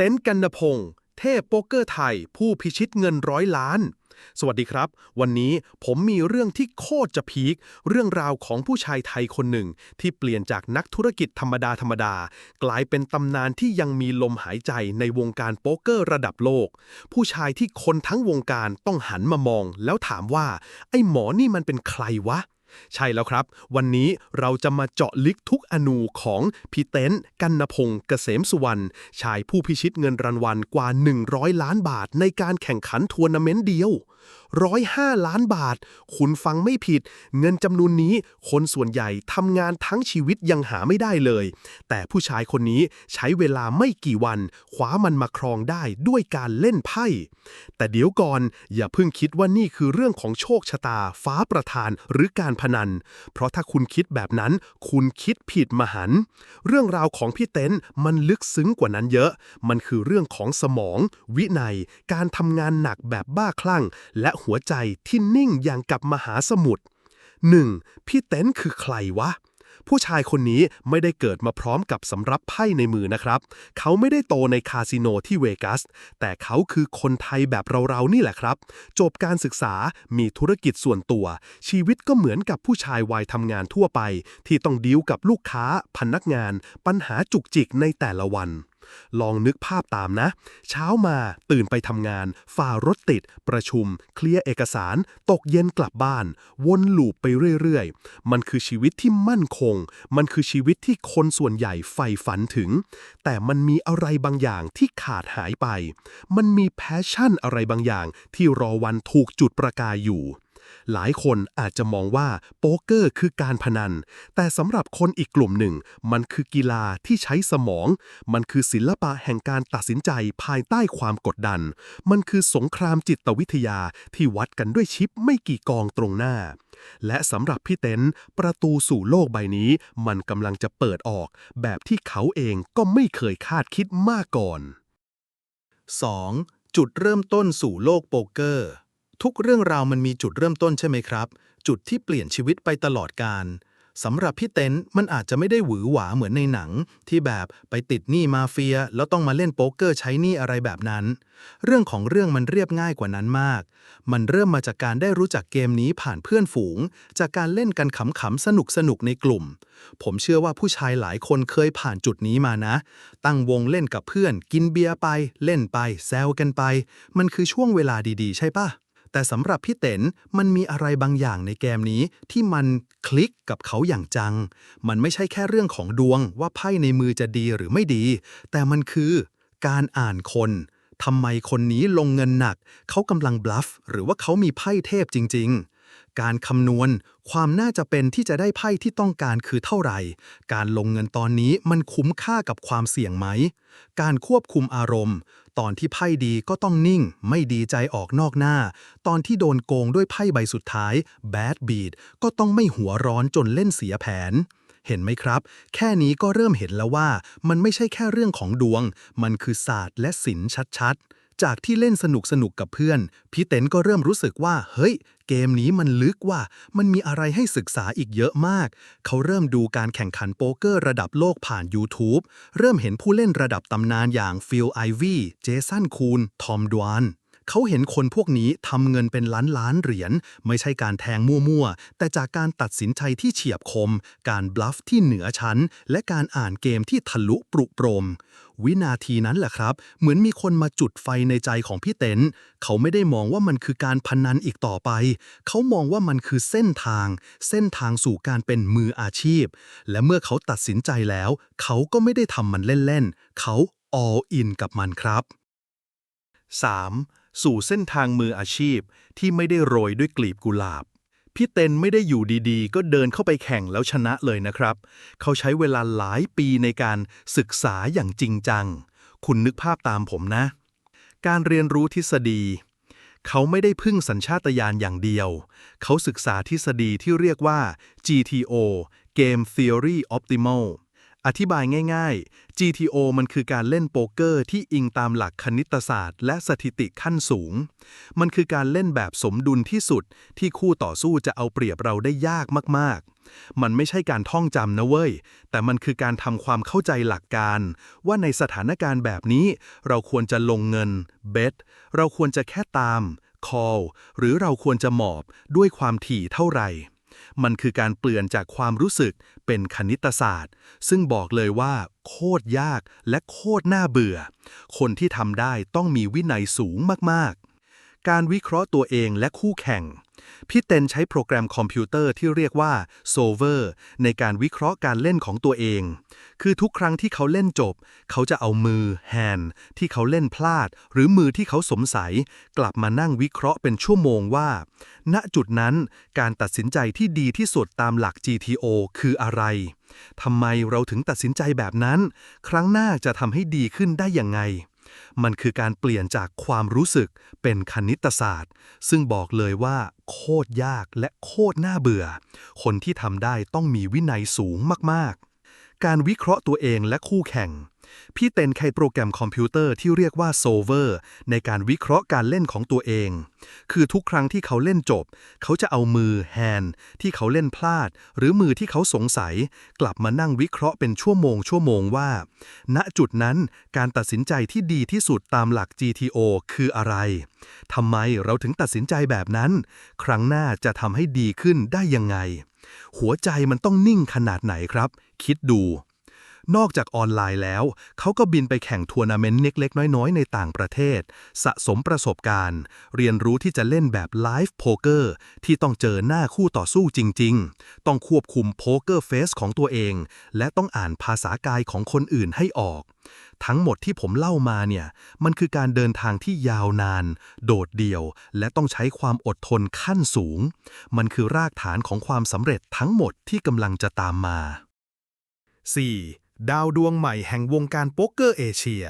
เต็นท์กันนพงศ์เทพโป๊กเกอร์ไทย ผู้พิชิตเงินร้อยล้าน สวัสดีครับ วันนี้ผมมีเรื่องที่โคตรจะพีค เรื่องราวของผู้ชายไทยคนหนึ่ง ที่เปลี่ยนจากนักธุรกิจธรรมดาธรรมดา กลายเป็นตำนานที่ยังมีลมหายใจในวงการโป๊กเกอร์ระดับโลก ผู้ชายที่คนทั้งวงการต้องหันมามอง แล้วถามว่า ไอ้หมอนี่มันเป็นใครวะ ใช่แล้วครับ วันนี้เราจะมาเจาะลึกทุกอนูของพี่เต้นกันนพงศ์เกษมสุวรรณชายผู้พิชิตเงินรางวัลกว่า 100 ล้านบาทในการแข่งขันทัวร์นาเมนต์เดียว 105 ล้านบาท คุณฟังไม่ผิด เงินจำนวนนี้คนส่วนใหญ่ทำงานทั้งชีวิตยังหาไม่ได้เลย แต่ผู้ชายคนนี้ใช้เวลาไม่กี่วันคว้ามันมาครองได้ด้วยการเล่นไพ่ แต่เดี๋ยวก่อนอย่าเพิ่งคิดว่านี่คือเรื่องของโชคชะตา ฟ้าประทานหรือการพนัน เพราะถ้าคุณคิดแบบนั้น คุณคิดผิดมหันต์เรื่องราวของพี่เต้นมันลึกซึ้งกว่านั้นเยอะ มันคือเรื่องของสมอง วินัย การทำงานหนักแบบบ้าคลั่งและหัวใจที่นิ่งอย่างกับมหาสมุทร 1. พี่เต้นคือใครวะ ผู้ชายคนนี้ไม่ได้เกิดมาพร้อมกับสำรับไพ่ในมือนะครับ เขาไม่ได้โตในคาสิโนที่เวกัส แต่เขาคือคนไทยแบบเราๆนี่แหละครับ จบการศึกษามีธุรกิจส่วนตัว ชีวิตก็เหมือนกับผู้ชายวัยทำงานทั่วไป ที่ต้องดีลกับลูกค้า พนักงาน ปัญหาจุกจิกในแต่ละวัน ลองนึกภาพตามนะ เช้ามาตื่นไปทำงาน ฝ่ารถติด ประชุม เคลียร์เอกสาร ตกเย็นกลับบ้าน วนลูปไปเรื่อยๆ มันคือชีวิตที่มั่นคง มันคือชีวิตที่คนส่วนใหญ่ใฝ่ฝันถึง แต่มันมีอะไรบางอย่างที่ขาดหายไป มันมีแพชชั่นอะไรบางอย่างที่รอวันถูกจุดประกายอยู่ หลายคนอาจจะมองว่าโป๊กเกอร์คือการพนัน แต่สำหรับคนอีกกลุ่มหนึ่ง มันคือกีฬาที่ใช้สมอง มันคือศิลปะแห่งการตัดสินใจภายใต้ความกดดัน มันคือสงครามจิตวิทยาที่วัดกันด้วยชิปไม่กี่กองตรงหน้า และสำหรับพี่เต้นประตูสู่โลกใบนี้ มันกำลังจะเปิดออก แบบที่เขาเองก็ไม่เคยคาดคิดมาก่อน 2. จุดเริ่มต้นสู่โลกโป๊กเกอร์ ทุกเรื่องราวมันมีจุดเริ่มต้นใช่ไหมครับ จุดที่เปลี่ยนชีวิตไปตลอดการสำหรับพี่เต้นมันอาจจะไม่ได้หวือหวาเหมือนในหนัง ที่แบบไปติดหนี้มาเฟีย แล้วต้องมาเล่นโป๊กเกอร์ใช้หนี้อะไรแบบนั้น เรื่องของเรื่องมันเรียบง่ายกว่านั้นมาก มันเริ่มมาจากการได้รู้จักเกมนี้ผ่านเพื่อนฝูง จากการเล่นกันขำๆสนุกๆในกลุ่ม ผมเชื่อว่าผู้ชายหลายคนเคยผ่านจุดนี้มานะ ตั้งวงเล่นกับเพื่อน กินเบียร์ไป เล่นไป แซวกันไป มันคือช่วงเวลาดีๆ ใช่ปะ แต่สำหรับพี่เต๋นมันมีอะไรบางอย่างในเกมนี้ที่มันคลิกกับเขาอย่างจัง มันไม่ใช่แค่เรื่องของดวงว่าไพ่ในมือจะดีหรือไม่ดี แต่มันคือการอ่านคนทำไมคนนี้ลงเงินหนัก เขากำลังบลัฟหรือว่าเขามีไพ่เทพจริง ๆ การคำนวณ ความน่าจะเป็นที่จะได้ไพ่ที่ต้องการคือเท่าไหร่ การลงเงินตอนนี้มันคุ้มค่ากับความเสี่ยงไหม การควบคุมอารมณ์ ตอนที่ไพ่ดีก็ต้องนิ่ง ไม่ดีใจออกนอกหน้า ตอนที่โดนโกงด้วยไพ่ใบสุดท้าย bad beat ก็ต้องไม่หัวร้อนจนเล่นเสียแผนเห็นไหมครับ แค่นี้ก็เริ่มเห็นแล้วว่า มันไม่ใช่แค่เรื่องของดวง มันคือศาสตร์และศิลป์ชัดๆ จากที่เล่นสนุกสนุกๆกับเพื่อน พี่เต้นก็เริ่มรู้สึกว่า เฮ้ย เกมนี้มันลึกว่า มันมีอะไรให้ศึกษาอีกเยอะมาก เขาเริ่มดูการแข่งขันโป๊กเกอร์ระดับโลกผ่าน YouTube เริ่มเห็นผู้เล่นระดับตำนานอย่างฟิลไอวี่เจสันคูนทอมดวาน เขาเห็นคนพวกนี้ทำเงินเป็นล้านล้านๆเหรียญ ไม่ใช่การแทงมั่วๆ แต่จากการตัดสินใจที่เฉียบคม การบลัฟที่เหนือชั้น และการอ่านเกมที่ทะลุปรุโปรม วินาทีนั้นแหละครับ เหมือนมีคนมาจุดไฟในใจของพี่เต้นเขาไม่ได้มองว่ามันคือการพนันอีกต่อไป เขามองว่ามันคือเส้นทาง เส้นทางสู่การเป็นมืออาชีพ และเมื่อเขาตัดสินใจแล้ว เขาก็ไม่ได้ทำมันเล่นๆ เขา all in กับมันครับ 3. สู่เส้นทางมืออาชีพที่ไม่ได้โรยด้วยกลีบกุหลาบ พี่เต้นไม่ได้อยู่ดีๆ ก็เดินเข้าไปแข่งแล้วชนะเลยนะครับ เขาใช้เวลาหลายปีในการศึกษาอย่างจริงจัง คุณนึกภาพตามผมนะ การเรียนรู้ทฤษฎี เขาไม่ได้พึ่งสัญชาตญาณอย่างเดียว เขาศึกษาทฤษฎีที่เรียกว่า GTO Game Theory Optimal อธิบายง่าย ๆ GTO มันคือการเล่นโป๊กเกอร์ที่อิงตามหลักคณิตศาสตร์ และสถิติขั้นสูง มันคือการเล่นแบบสมดุลที่สุด ที่คู่ต่อสู้จะเอาเปรียบเราได้ยากมากๆ มันไม่ใช่การท่องจำนะเว้ย แต่มันคือการทำความเข้าใจหลักการ ว่าในสถานการณ์แบบนี้ เราควรจะลงเงิน bet เราควรจะแค่ตาม call หรือเราควรจะหมอบด้วยความถี่เท่าไหร่ มันคือการเปลี่ยนจากความรู้สึกเป็นคณิตศาสตร์ ซึ่งบอกเลยว่า โคตรยากและโคตรน่าเบื่อ คนที่ทำได้ต้องมีวินัยสูงมากๆ การวิเคราะห์ตัวเองและคู่แข่ง พี่เต็นใช้โปรแกรมคอมพิวเตอร์ที่เรียกว่า Solver ในการวิเคราะห์การเล่นของตัวเอง คือทุกครั้งที่เขาเล่นจบ เขาจะเอามือ hand ที่เขาเล่นพลาด หรือมือที่เขาสงสัย กลับมานั่งวิเคราะห์เป็นชั่วโมงว่า ณจุดนั้นการตัดสินใจที่ดีที่สุดตามหลัก GTO คืออะไรทำไมเราถึงตัดสินใจแบบนั้น ครั้งหน้าจะทำให้ดีขึ้นได้อยังไง มันคือการเปลี่ยนจากความรู้สึกเป็นคณิตศาสตร์ ซึ่งบอกเลยว่า โคตรยากและโคตรน่าเบื่อ คนที่ทำได้ต้องมีวินัยสูงมากๆ การวิเคราะห์ตัวเองและคู่แข่ง พี่เต็นใช้โปรแกรมคอมพิวเตอร์ที่เรียกว่า Solver ในการวิเคราะห์การเล่นของตัวเอง คือทุกครั้งที่เขาเล่นจบ เขาจะเอามือ hand ที่เขาเล่นพลาด หรือมือที่เขาสงสัย กลับมานั่งวิเคราะห์เป็นชั่วโมงชั่วโมงว่า ณจุดนั้นการตัดสินใจที่ดีที่สุดตามหลัก GTO คืออะไรทำไมเราถึงตัดสินใจแบบนั้น ครั้งหน้าจะทำให้ดีขึ้นได้ยังไง หัวใจมันต้องนิ่งขนาดไหนครับ คิดดู นอกจากออนไลน์แล้ว เขาก็บินไปแข่งทัวร์นาเมนต์เล็กๆ น้อยๆ ในต่างประเทศ สะสมประสบการณ์ เรียนรู้ที่จะเล่นแบบไลฟ์โพเกอร์ที่ต้องเจอหน้าคู่ต่อสู้จริง ๆ ต้องควบคุมโพเกอร์เฟสของตัวเอง และต้องอ่านภาษากายของคนอื่นให้ออก ทั้งหมดที่ผมเล่ามาเนี่ย มันคือการเดินทางที่ยาวนาน โดดเดี่ยว และต้องใช้ความอดทนขั้นสูง มันคือรากฐานของความสำเร็จทั้งหมดที่กำลังจะตามมา 4. ดาวดวงใหม่แห่งวงการโป๊กเกอร์เอเชีย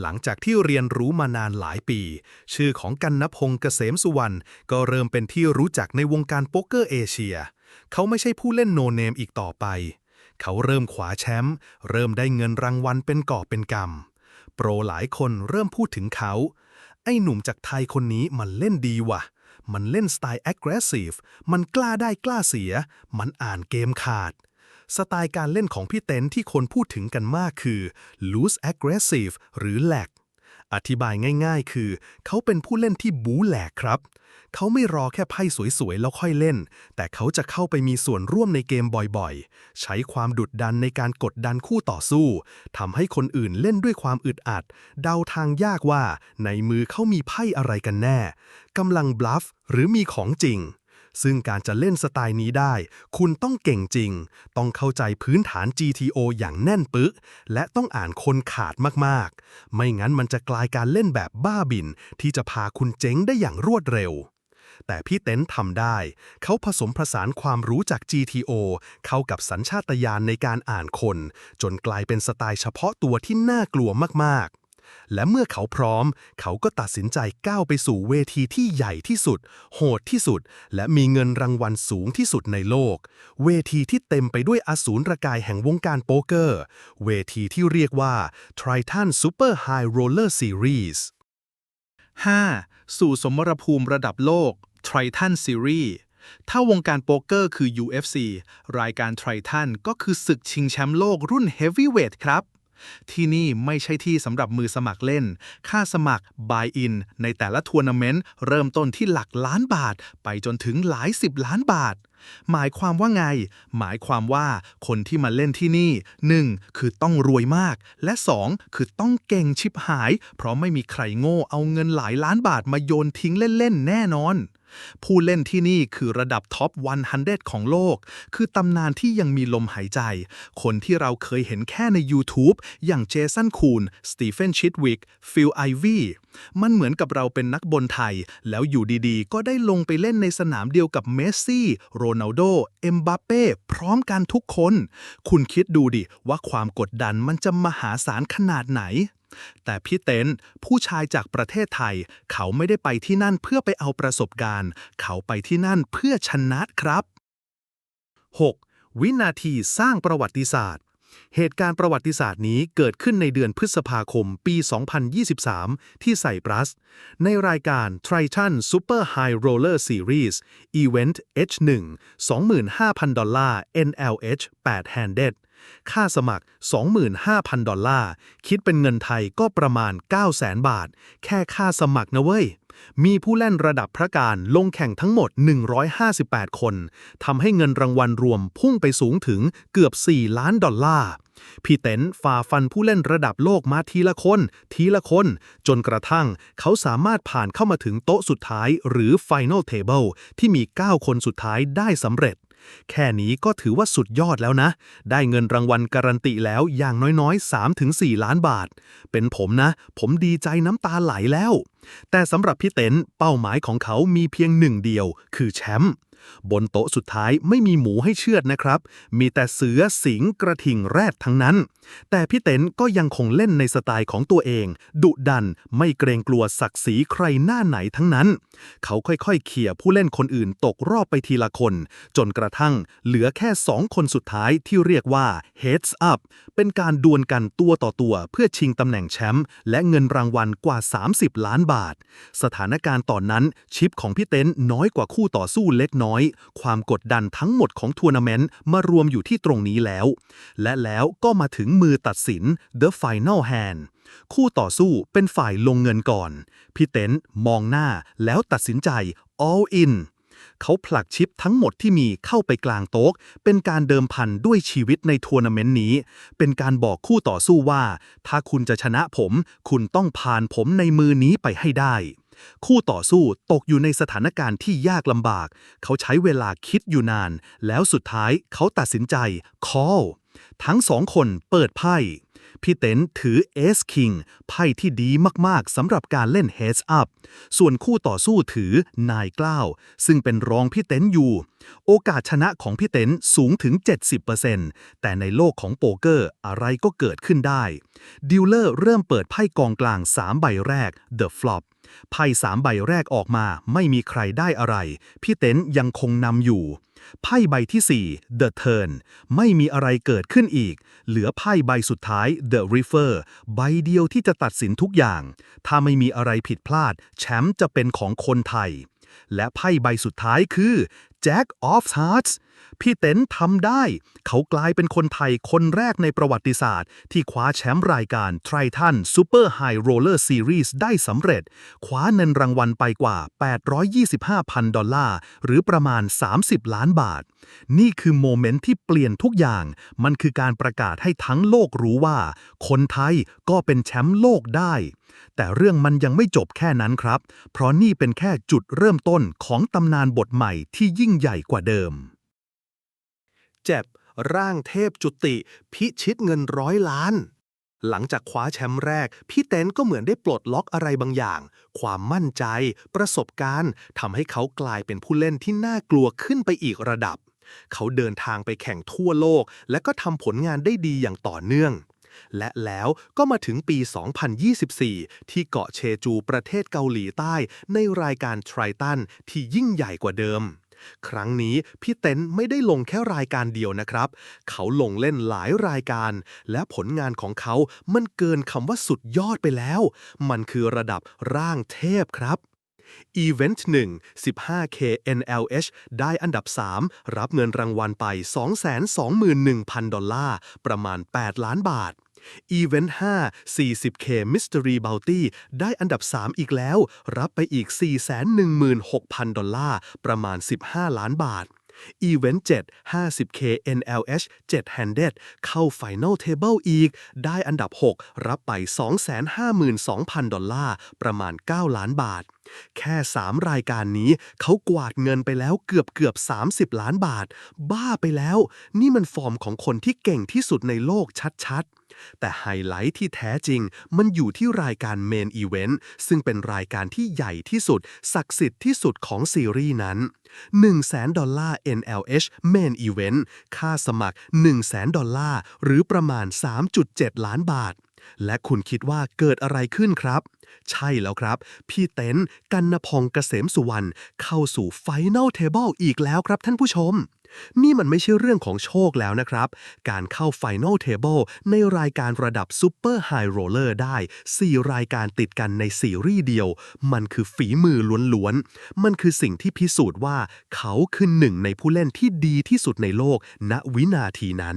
หลังจากที่เรียนรู้มานานหลายปี ชื่อของกันนพงศ์เกษมสุวรรณก็เริ่มเป็นที่รู้จักในวงการโป๊กเกอร์เอเชีย เขาไม่ใช่ผู้เล่นโนเนมอีกต่อไป เขาเริ่มขวาแชมป์เริ่มได้เงินรางวัลเป็นก่อเป็นกำโปรหลายคนเริ่มพูดถึงเขา ไอ้หนุ่มจากไทยคนนี้มันเล่นดีว่ะ มันเล่นสไตล์ aggressive มันกล้าได้กล้าเสีย มันอ่านเกมขาด สไตล์การเล่นของพี่เต็นที่คนพูดถึงกันมากคือ loose aggressive หรือแหลกอธิบายง่ายๆ คือ เขาเป็นผู้เล่นที่บู๊แหลกครับ เขาไม่รอแค่ไพ่สวยๆ แล้วค่อยเล่น แต่เขาจะเข้าไปมีส่วนร่วมในเกมบ่อยๆ ใช้ความดุดดันในการกดดันคู่ต่อสู้ทำให้คนอื่นเล่นด้วยความอึดอัด เดาทางยากว่า ในมือเขามีไพ่อะไรกันแน่กำลังบลัฟหรือมีของจริง ซึ่งการจะเล่นสไตล์นี้ได้ คุณต้องเก่งจริง ต้องเข้าใจพื้นฐาน GTO อย่างแน่นปึกและต้องอ่านคนขาดมากๆ ไม่งั้นมันจะกลายการเล่นแบบบ้าบิน ที่จะพาคุณเจ๊งได้อย่างรวดเร็วแต่พี่เต็นทำได้ เขาผสมผสานความรู้จาก GTO เข้ากับสัญชาตญาณในการอ่านคน จนกลายเป็นสไตล์เฉพาะตัวที่น่ากลัวมากๆ และเมื่อเขาพร้อม เขาก็ตัดสินใจก้าวไปสู่เวทีที่ใหญ่ที่สุด โหดที่สุด และมีเงินรางวัลสูงที่สุดในโลก เวทีที่เต็มไปด้วยอสูรกายแห่งวงการโป๊กเกอร์ เวทีที่เรียกว่า Triton Super High Roller Series 5. สู่สมรภูมิระดับโลก Triton Series ถ้าวงการโป๊กเกอร์คือ UFC รายการ Triton ก็คือศึกชิงแชมป์โลกรุ่น Heavyweight ครับ ที่นี่ไม่ใช่ที่สำหรับมือสมัครเล่น ค่าสมัคร buy in ในแต่ละทัวร์นาเมนต์เริ่มต้นที่หลักล้านบาท ไปจนถึงหลายสิบล้านบาท หมายความว่าไง หมายความว่าคนที่มาเล่นที่นี่ 1. คือต้องรวยมาก และ 2. คือต้องเก่งชิบหาย เพราะไม่มีใครโง่เอาเงินหลายล้านบาทมาโยนทิ้งเล่น ๆ แน่นอน ผู้เล่นที่นี่คือระดับท็อป 100 ของโลก คือตำนานที่ยังมีลมหายใจ คนที่เราเคยเห็นแค่ใน YouTube อย่างเจสันคูน สตีเฟนชิดวิก ฟิลไอวีมันเหมือนกับเราเป็นนักบอลไทย แล้วอยู่ดีๆ ก็ได้ลงไปเล่นในสนามเดียวกับเมสซี่ โรนัลโด เอ็มบัปเป้ พร้อมกันทุกคน คุณคิดดูดิว่าความกดดันมันจะมหาศาลขนาดไหน แต่พี่เต้นผู้ชายจากประเทศไทย เขาไม่ได้ไปที่นั่นเพื่อไปเอาประสบการณ์ เขาไปที่นั่นเพื่อชนะครับ 6. วินาทีสร้างประวัติศาสตร์ เหตุการณ์ประวัติศาสตร์นี้เกิดขึ้นในเดือนพฤษภาคมปี 2023 ที่ไซปรัส ในรายการ Triton Super High Roller Series Event H1 25,000 ดอลลาร์ NLH 8 Handed ค่าสมัคร 25,000 ดอลลาร์ คิดเป็นเงินไทยก็ประมาณ 900,000 บาท แค่ค่าสมัครนะเว้ย มีผู้เล่นระดับพระการลงแข่งทั้งหมด 158 คน ทำให้เงินรางวัลรวมพุ่งไปสูงถึงเกือบ 4 ล้านดอลลาร์พี่เต็นฝ่าฟันผู้เล่นระดับโลกมาทีละคน ทีละคน จนกระทั่งเขาสามารถผ่านเข้ามาถึงโต๊ะสุดท้ายหรือ Final Table ที่มี 9 คนสุดท้ายได้สำเร็จ แค่นี้ก็ถือว่าสุดยอดแล้วนะ ได้เงินรางวัลการันตีแล้วอย่างน้อยๆ 3-4 ล้านบาท เป็นผมนะ ผมดีใจน้ำตาไหลแล้ว แต่สำหรับพี่เต็นเป้าหมายของเขามีเพียงหนึ่งเดียว คือแชมป์ บนโต๊ะสุดท้ายไม่มีหมูให้เชือดนะครับ มีแต่เสือสิงกระทิงแรดทั้งนั้น แต่พี่เต็นก็ยังคงเล่นในสไตล์ของตัวเอง ดุดันไม่เกรงกลัวศักดิ์ศรีใครหน้าไหนทั้งนั้น เขาค่อยๆเขี่ยผู้เล่นคนอื่นตกรอบไปทีละคน จนกระทั่งเหลือแค่สองคนสุดท้ายที่เรียกว่า heads up เป็นการดวลกันตัวต่อตัวเพื่อชิงตำแหน่งแชมป์และเงินรางวัลกว่า 30 ล้านบาท สถานการณ์ตอนนั้นชิปของพี่เต็นน้อยกว่าคู่ต่อสู้เล็กน้อยความกดดันทั้งหมดของทัวร์นาเมนต์มารวมอยู่ที่ตรงนี้แล้ว และแล้วก็มาถึงมือตัดสิน The Final Hand คู่ต่อสู้เป็นฝ่ายลงเงินก่อน พี่เต็นมองหน้าแล้วตัดสินใจ all in เขาผลักชิปทั้งหมดที่มีเข้าไปกลางโต๊ะ เป็นการเดิมพันด้วยชีวิตในทัวร์นาเมนต์นี้ เป็นการบอกคู่ต่อสู้ว่า ถ้าคุณจะชนะผม คุณต้องผ่านผมในมือนี้ไปให้ได้ คู่ต่อสู้ตกอยู่ในสถานการณ์ที่ยากลำบาก เขาใช้เวลาคิดอยู่นาน แล้วสุดท้ายเขาตัดสินใจ call ทั้งสองคนเปิดไพ่ พี่เต็นถือ Ace King ไพ่ที่ดีมาก ๆ สำหรับการเล่น Heads Up ส่วนคู่ต่อสู้ถือนายกล้าว ซึ่งเป็นรองพี่เต็นอยู่ โอกาสชนะของพี่เต็นสูงถึง 70%แต่ในโลกของโป๊กเกอร์อะไรก็เกิดขึ้นได้ ดิวเลอร์เริ่มเปิดไพ่กองกลาง 3 ใบแรก The Flop ไพ่สามใบแรกออกมาไม่มีใครได้อะไร พี่เต็นยังคงนำอยู่ ไพ่ใบที่ 4 The Turn ไม่มีอะไรเกิดขึ้นอีก เหลือไพ่ใบสุดท้าย The Refer ใบเดียวที่จะตัดสินทุกอย่าง ถ้าไม่มีอะไรผิดพลาด แชมป์จะเป็นของคนไทย และไพ่ใบสุดท้ายคือ Jack of Hearts พี่เต็นทำได้ เขากลายเป็นคนไทยคนแรกในประวัติศาสตร์ ที่คว้าแชมป์รายการ Triton Super High Roller Series ได้สำเร็จ คว้าเงินรางวัลไปกว่า 825,000 ดอลลาร์ หรือประมาณ 30 ล้านบาท นี่คือโมเมนต์ที่เปลี่ยนทุกอย่าง มันคือการประกาศให้ทั้งโลกรู้ว่า คนไทยก็เป็นแชมป์โลกได้ แต่เรื่องมันยังไม่จบแค่นั้นครับ เพราะนี่เป็นแค่จุดเริ่มต้นของตำนานบทใหม่ที่ยิ่งใหญ่กว่าเดิม เจ็บร่างเทพจุติพิชิตเงินร้อยล้าน หลังจากคว้าแชมป์แรก พี่เต้นก็เหมือนได้ปลดล็อกอะไรบางอย่าง ความมั่นใจ ประสบการณ์ทำให้เขากลายเป็นผู้เล่นที่น่ากลัวขึ้นไปอีกระดับ เขาเดินทางไปแข่งทั่วโลก และก็ทำผลงานได้ดีอย่างต่อเนื่อง และแล้วก็มาถึงปี 2024 ที่เกาะเชจูประเทศเกาหลีใต้ ในรายการ Triton ที่ยิ่งใหญ่กว่าเดิม ครั้งนี้พี่เต็นไม่ได้ลงแค่รายการเดียวนะครับ เขาลงเล่นหลายรายการ และผลงานของเขา มันเกินคำว่าสุดยอดไปแล้ว มันคือระดับร่างเทพครับ Event 1 15K NLH ได้อันดับ 3 รับเงินรางวัลไป 221,000 ดอลลาร์ ประมาณ 8 ล้านบาท Event 5 40K Mystery Bounty ได้อันดับ 3 อีกแล้ว รับไปอีก 416,000 ดอลลาร์ ประมาณ 15 ล้านบาท Event 7 50K NLH 7 Handed เข้า Final Table อีก ได้อันดับ 6 รับไป 252,000 ดอลลาร์ ประมาณ 9 ล้านบาท แค่ 3 รายการนี้ เขากวาดเงินไปแล้วเกือบเกือบ 30 ล้านบาท บ้าไปแล้ว นี่มันฟอร์มของคนที่เก่งที่สุดในโลกชัดๆ แต่ไฮไลท์ที่แท้จริง มันอยู่ที่รายการเมนอีเวนต์ซึ่งเป็นรายการที่ใหญ่ที่สุด ศักดิ์สิทธิ์ที่สุดของซีรีส์นั้น 1 0 0 0 0ดอลลาร์ NLH Main Event ค่าสมัคร 1 0 0 0 0ดอลลาร์ หรือประมาณ 3.7 ล้านบาท และคุณคิดว่าเกิดอะไรขึ้นครับ ใช่แล้วครับ พี่เต้นกันนพงเกษมสุวรรณเข้าสู่ Final Table อีกแล้วครับท่านผู้ชม นี่มันไม่ใช่เรื่องของโชคแล้วนะครับ การเข้า Final Table ในรายการระดับ Super High Roller ได้ 4 รายการติดกันในซีรีส์เดียว มันคือฝีมือล้วนๆ มันคือสิ่งที่พิสูจน์ว่า เขาคือหนึ่งในผู้เล่นที่ดีที่สุดในโลกณวินาทีนั้น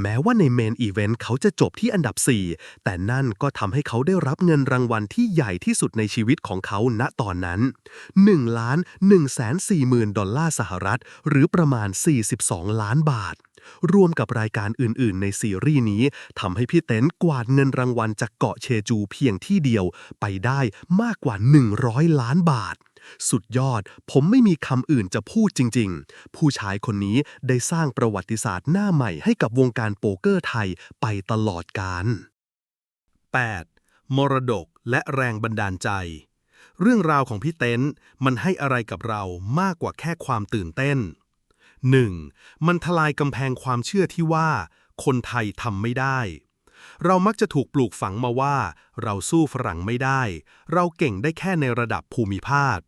แม้ว่าในเมนอีเวนต์เขาจะจบที่อันดับ 4 แต่นั่นก็ทำให้เขาได้รับเงินรางวัลที่ใหญ่ที่สุดในชีวิตของเขาณตอนนั้น 1 ล้าน1แสน4หมื่นดอลลาร์สหรัฐ หรือประมาณ 42 ล้านบาท รวมกับรายการอื่นๆ ในซีรีส์นี้ทำให้พี่เต้นกวาดเงินรางวัลจากเกาะเชจูเพียงที่เดียวไปได้มากกว่า 100 ล้านบาท สุดยอด ผมไม่มีคำอื่นจะพูดจริง ๆ ผู้ชายคนนี้ได้สร้างประวัติศาสตร์หน้าใหม่ให้กับวงการโป๊กเกอร์ไทยไปตลอดกาล 8. มรดกและแรงบันดาลใจ เรื่องราวของพี่เต้นมันให้อะไรกับเรามากกว่าแค่ความตื่นเต้น 1. มันทลายกำแพงความเชื่อที่ว่า คนไทยทำไม่ได้ เรามักจะถูกปลูกฝังมาว่า เราสู้ฝรั่งไม่ได้ เราเก่งได้แค่ในระดับภูมิภาค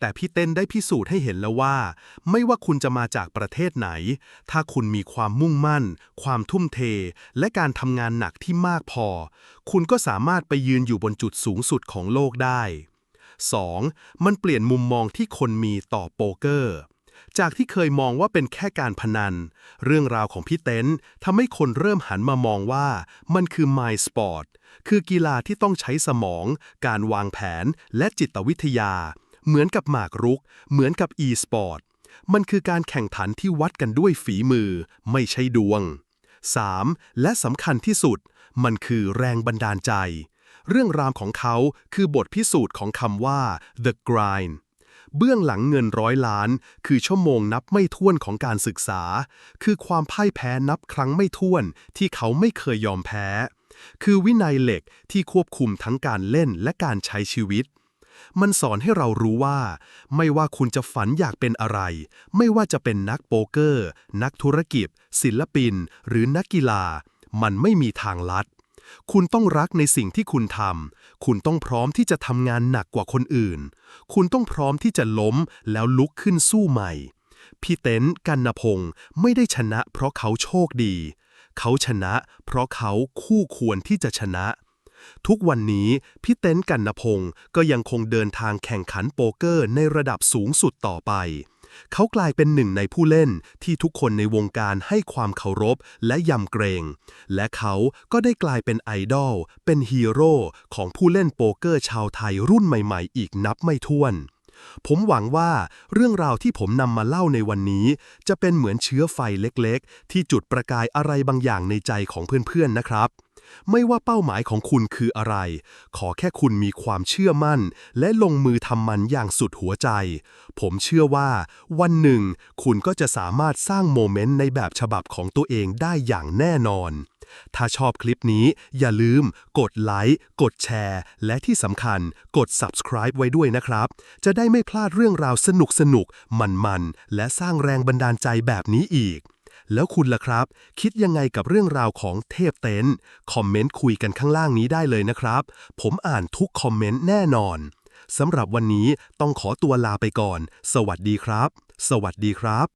แต่พี่เต้นได้พิสูจน์ให้เห็นแล้วว่า ไม่ว่าคุณจะมาจากประเทศไหน ถ้าคุณมีความมุ่งมั่น ความทุ่มเท และการทำงานหนักที่มากพอ คุณก็สามารถไปยืนอยู่บนจุดสูงสุดของโลกได้ 2. มันเปลี่ยนมุมมองที่คนมีต่อโป๊กเกอร์ จากที่เคยมองว่าเป็นแค่การพนัน เรื่องราวของพี่เต้นทำให้คนเริ่มหันมามองว่ามันคือ My Sport คือกีฬาที่ต้องใช้สมอง การวางแผนและจิตวิทยา เหมือนกับหมากรุก เหมือนกับ e-sport มันคือการแข่งขันที่วัดกันด้วยฝีมือ ไม่ใช่ดวง 3. และสำคัญที่สุด มันคือแรงบันดาลใจ เรื่องราวของเขาคือบทพิสูจน์ของคำว่า the grind เบื้องหลังเงินร้อยล้าน คือชั่วโมงนับไม่ถ้วนของการศึกษา คือความพ่ายแพ้นับครั้งไม่ถ้วนที่เขาไม่เคยยอมแพ้ คือวินัยเหล็กที่ควบคุมทั้งการเล่นและการใช้ชีวิต มันสอนให้เรารู้ว่า ไม่ว่าคุณจะฝันอยากเป็นอะไร ไม่ว่าจะเป็นนักโป๊กเกอร์ นักธุรกิจ ศิลปิน หรือนักกีฬา มันไม่มีทางลัด คุณต้องรักในสิ่งที่คุณทำ คุณต้องพร้อมที่จะทำงานหนักกว่าคนอื่น คุณต้องพร้อมที่จะล้มแล้วลุกขึ้นสู้ใหม่ พี่เต้นกันนพงศ์ไม่ได้ชนะเพราะเขาโชคดี เขาชนะเพราะเขาคู่ควรที่จะชนะ ทุกวันนี้พี่เต้นกันนพงศ์ก็ยังคงเดินทางแข่งขันโป๊กเกอร์ในระดับสูงสุดต่อไป เขากลายเป็นหนึ่งในผู้เล่นที่ทุกคนในวงการให้ความเคารพและยำเกรง และเขาก็ได้กลายเป็นไอดอล เป็นฮีโร่ของผู้เล่นโป๊กเกอร์ชาวไทยรุ่นใหม่ๆ อีกนับไม่ถ้วนผมหวังว่าเรื่องราวที่ผมนำมาเล่าในวันนี้ จะเป็นเหมือนเชื้อไฟเล็กๆ ที่จุดประกายอะไรบางอย่างในใจของเพื่อนๆนะครับ ไม่ว่าเป้าหมายของคุณคืออะไร ขอแค่คุณมีความเชื่อมั่น และลงมือทำมันอย่างสุดหัวใจ ผมเชื่อว่า วันหนึ่ง คุณก็จะสามารถสร้างโมเมนต์ในแบบฉบับของตัวเองได้อย่างแน่นอน ถ้าชอบคลิปนี้ อย่าลืม กดไลค์ กดแชร์ และที่สำคัญ กด subscribe ไว้ด้วยนะครับ จะได้ไม่พลาดเรื่องราวสนุกสนุกมันมันๆและสร้างแรงบันดาลใจแบบนี้อีก แล้วคุณล่ะครับ คิดยังไงกับเรื่องราวของเทพเต็นท์คอมเมนต์คุยกันข้างล่างนี้ได้เลยนะครับ ผมอ่านทุกคอมเมนต์แน่นอนสำหรับวันนี้ต้องขอตัวลาไปก่อน สวัสดีครับ สวัสดีครับ